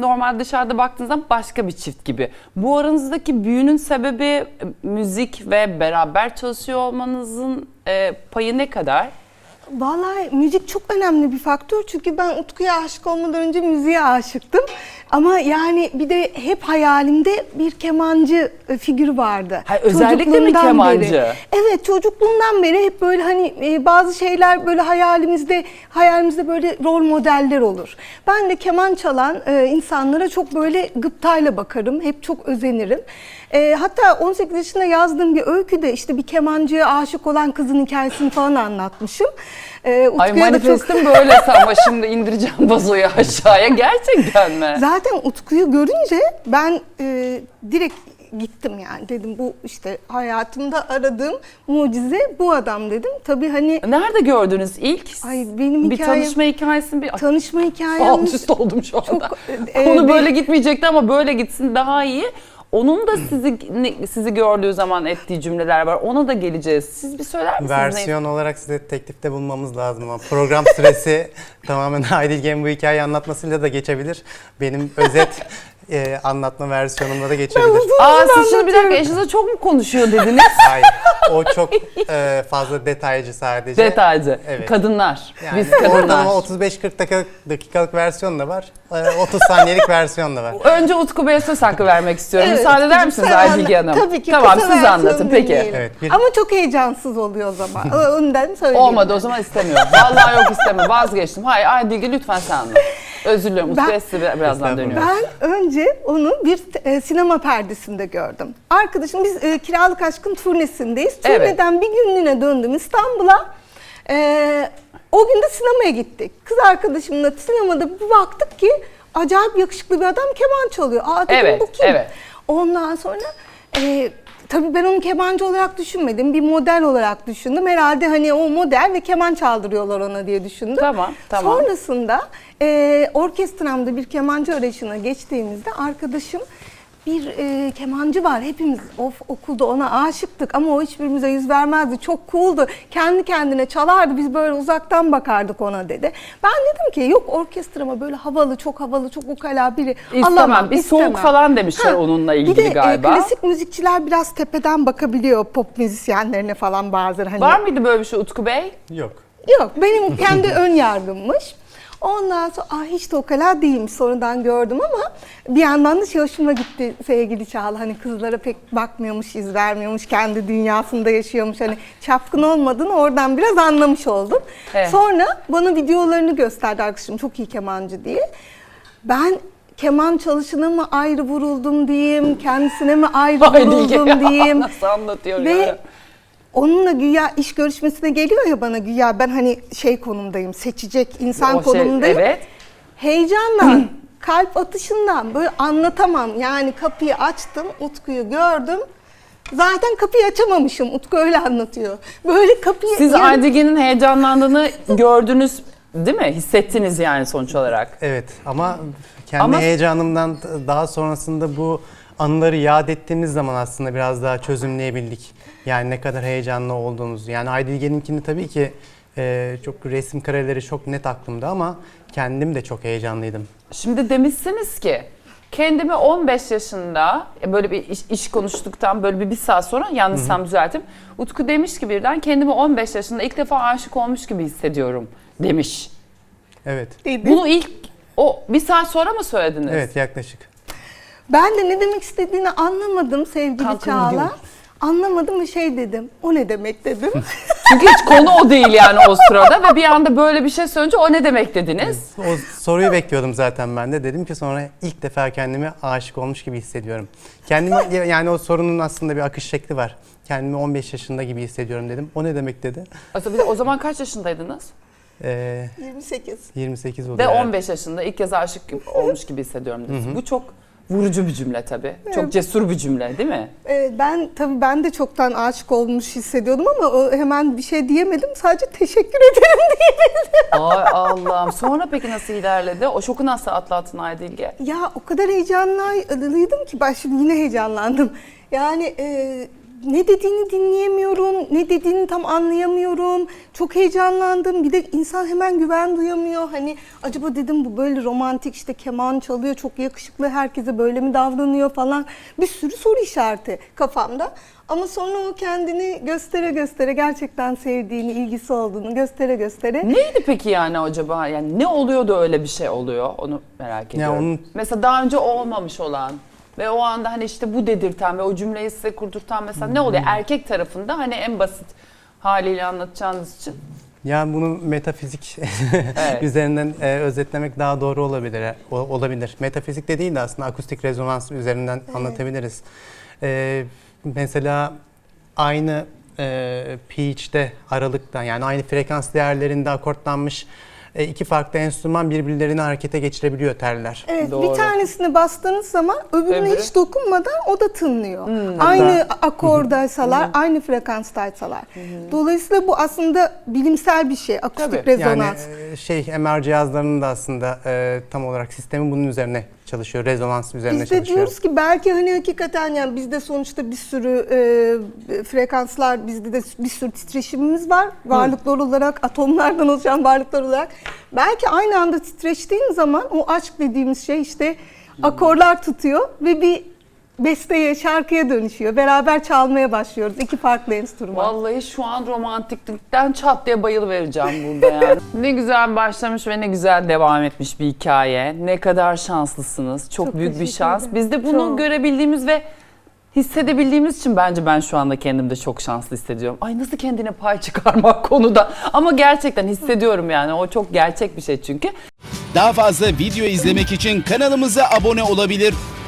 Normal dışarıda baktığınızda başka bir çift gibi. Bu aranızdaki büyünün sebebi e, müzik ve beraber çalışıyor olmanızın e, payı ne kadar? Vallahi müzik çok önemli bir faktör çünkü ben Utku'ya aşık olmadan önce müziğe aşıktım. Ama yani bir de hep hayalimde bir kemancı e, figürü vardı. Ha, özellikle mi kemancı? Beri. Evet çocukluğumdan beri hep böyle hani e, bazı şeyler böyle hayalimizde hayalimizde böyle rol modeller olur. Ben de keman çalan e, insanlara çok böyle gıptayla bakarım. Hep çok özenirim. Hatta 18 yaşında yazdığım bir öyküde işte bir kemancıya aşık olan kızın hikayesini falan anlatmışım. Ay da çok- manifestim böylesi ama şimdi indireceğim vazoyu aşağıya. Gerçekten mi? Zaten Utku'yu görünce ben e, direkt gittim yani dedim bu işte hayatımda aradığım mucize bu adam dedim. Tabii hani Nerede gördünüz ilk? ay benim bir hikayem tanışma hikayesini bir... tanışma Alt hikayem üst oldum şu anda. çok, e, Konu e, böyle gitmeyecekti ama böyle gitsin daha iyi. Onun da sizi ne- sizi gördüğü zaman ettiği cümleler var. Ona da geleceğiz. Siz bir söyler misiniz? ne- Versiyon olarak size teklifte bulunmamız lazım ama program süresi tamamen Aydilge'nin bu hikayeyi anlatmasıyla da geçebilir. Benim özet e, anlatma versiyonumla da geçebilir. Aa siz şimdi bir dakika eşinize çok mu konuşuyor dediniz? Hayır, o çok e, fazla detaycı sadece. Detaycı. Evet. Kadınlar. Yani Biz kadınlar. ortalama 35-40 dakikalık, dakikalık versiyon da var, e, 30 saniyelik versiyon da var. Önce Utku Bey'e söz hakkı vermek istiyorum. Evet, Müsaade eder misiniz sen anlat. Hanım? Tabii ki Tamam kısa siz versiyonu anlatın peki. dinleyelim. Evet, bir- Ama çok heyecansız oluyor o zaman. Önden söyleyeyim. Olmadı o zaman istemiyorum. Vallahi yok istemiyorum. Vazgeçtim. Hayır Aydilge lütfen sen anlat. Özür diliyorum. Ben- birazdan dönüyorum. Ben önce onu bir e, sinema perdesinde gördüm. Arkadaşım biz e, Kiralık Aşk'ın turnesindeyiz. Evet. Turneden bir günlüğüne döndüm İstanbul'a. E, o gün de sinemaya gittik. Kız arkadaşımla sinemada bir baktık ki acayip yakışıklı bir adam keman çalıyor. Aa dedim Evet, bu kim? evet. Ondan sonra e, tabii ben onu kemancı olarak düşünmedim. Bir model olarak düşündüm. Herhalde hani o model ve keman çaldırıyorlar ona diye düşündüm. Tamam, tamam. Sonrasında e, orkestramda bir kemancı arayışına geçtiğimizde arkadaşım bir e, kemancı var. Hepimiz of, okulda ona aşıktık ama o hiçbirimize yüz vermezdi. Çok cooldu. Kendi kendine çalardı. Biz böyle uzaktan bakardık ona dedi. Ben dedim ki yok orkestrama böyle havalı, çok havalı, çok ukala biri İstemem. alamam. Bir soğuk istemem. falan demişler onunla ilgili bir de, e, galiba. klasik müzikçiler biraz tepeden bakabiliyor pop müzisyenlerine falan bazen. Hani Var mıydı böyle bir şey Utku Bey? Yok. Yok benim kendi ön yargımmış. Ondan sonra ah hiç de o kadar değilmiş sonradan gördüm ama bir yandan da şey hoşuma gitti sevgili Çağla. Hani kızlara pek bakmıyormuş, iz vermiyormuş, kendi dünyasında yaşıyormuş. Hani çapkın olmadığını oradan biraz anlamış oldum. Evet. Sonra bana videolarını gösterdi arkadaşım çok iyi kemancı diye. Ben keman çalışına mı ayrı vuruldum diyeyim, kendisine mi ayrı vuruldum diyeyim. Nasıl anlatıyor Ve ya? Onunla güya iş görüşmesine geliyor ya bana güya ben hani şey konumdayım seçecek insan O şey, konumundayım. evet. Heyecanla kalp atışından böyle anlatamam. Yani kapıyı açtım Utku'yu gördüm. Zaten kapıyı açamamışım. Utku öyle anlatıyor. Böyle kapıyı... Siz yani- Aydilge'nin heyecanlandığını gördünüz değil mi? Hissettiniz yani sonuç olarak. Evet ama kendi Ama- heyecanımdan daha sonrasında bu anıları yad ettiğimiz zaman aslında biraz daha çözümleyebildik. Yani ne kadar heyecanlı olduğumuzu. Yani Aydilge'ninkini tabii ki e, çok resim kareleri çok net aklımda ama kendim de çok heyecanlıydım. Şimdi demişsiniz ki kendimi 15 yaşında e, böyle bir iş, iş konuştuktan böyle bir, bir saat sonra yanlışsam düzelteyim. Utku demiş ki birden kendimi 15 yaşında ilk defa aşık olmuş gibi hissediyorum demiş. Evet. dedi. Bunu ilk o bir saat sonra mı söylediniz? Evet yaklaşık. Ben de ne demek istediğini anlamadım sevgili Kalkın Çağla. gidiyor. Anlamadım ve şey dedim. O ne demek dedim. Çünkü hiç konu o değil yani o sırada ve bir anda böyle bir şey söyleyince o ne demek dediniz? O soruyu bekliyordum zaten ben de. Dedim ki sonra ilk defa kendimi aşık olmuş gibi hissediyorum. Kendimi yani o sorunun aslında bir akış şekli var. Kendimi 15 yaşında gibi hissediyorum dedim. O ne demek dedi? O zaman- O zaman kaç yaşındaydınız? Ee, 28. 28 oldu. Ve herhalde. 15 yaşında ilk kez aşık olmuş gibi hissediyorum dediniz. Bu çok vurucu bir cümle tabii. Çok cesur bir cümle değil mi? Ee, ben tabii ben de çoktan aşık olmuş hissediyordum ama o, hemen bir şey diyemedim. Sadece teşekkür ederim diyebildim. Ay Allah'ım. Sonra peki nasıl ilerledi? O şoku nasıl atlattın Aydilge? Ya o kadar heyecanlıydım ki ben şimdi yine heyecanlandım. Yani e, ne dediğini dinleyemiyorum, ne dediğini tam anlayamıyorum. Çok heyecanlandım. Bir de insan hemen güven duyamıyor. Hani acaba dedim bu böyle romantik işte keman çalıyor, çok yakışıklı, herkese böyle mi davranıyor falan. Bir sürü soru işareti kafamda. Ama sonra o kendini göstere göstere gerçekten sevdiğini, ilgisi olduğunu göstere göstere. Neydi peki yani acaba? Yani ne oluyor da öyle bir şey oluyor? Onu merak ediyorum. onun- Mesela daha önce olmamış olan ve o anda hani işte bu dedirten ve o cümleyi size kurdurtan mesela ne oluyor? Erkek tarafında hani en basit haliyle anlatacağınız için. Yani bunu metafizik Evet. üzerinden e, özetlemek daha doğru olabilir. o- olabilir. Metafizik de değil de aslında akustik rezonans üzerinden anlatabiliriz. E, mesela aynı e, pitch'te aralıkta yani aynı frekans değerlerinde akortlanmış e, iki farklı enstrüman birbirlerini harekete geçirebiliyor teller. Evet Doğru. bir tanesini bastığınız zaman öbürüne Öbürü? hiç dokunmadan o da tınlıyor. aynı akordaysalar, aynı frekanstaysalar. Dolayısıyla bu aslında bilimsel bir şey, akustik Tabii. rezonans. Yani e, şey MR cihazlarının da aslında e, tam olarak sistemi bunun üzerine çalışıyor. Rezonans üzerine Biz de çalışıyor. diyoruz ki belki hani hakikaten yani bizde sonuçta bir sürü e, frekanslar, bizde de bir sürü titreşimimiz var. Varlıklar olarak, atomlardan oluşan varlıklar olarak. Belki aynı anda titreştiğin zaman o aşk dediğimiz şey işte akorlar tutuyor ve bir besteye, şarkıya dönüşüyor. Beraber çalmaya başlıyoruz. iki farklı enstrüman. Vallahi şu an romantiklikten çat diye bayıl vereceğim burada yani. ne güzel başlamış ve ne güzel devam etmiş bir hikaye. Ne kadar şanslısınız. Çok, Çok büyük bir şans. ederim. Biz de bunu Çok. görebildiğimiz ve hissedebildiğimiz için bence ben şu anda kendimde çok şanslı hissediyorum. Ay nasıl kendine pay çıkarmak konuda. Ama gerçekten hissediyorum yani. O çok gerçek bir şey çünkü. Daha fazla video izlemek için kanalımıza abone olabilir.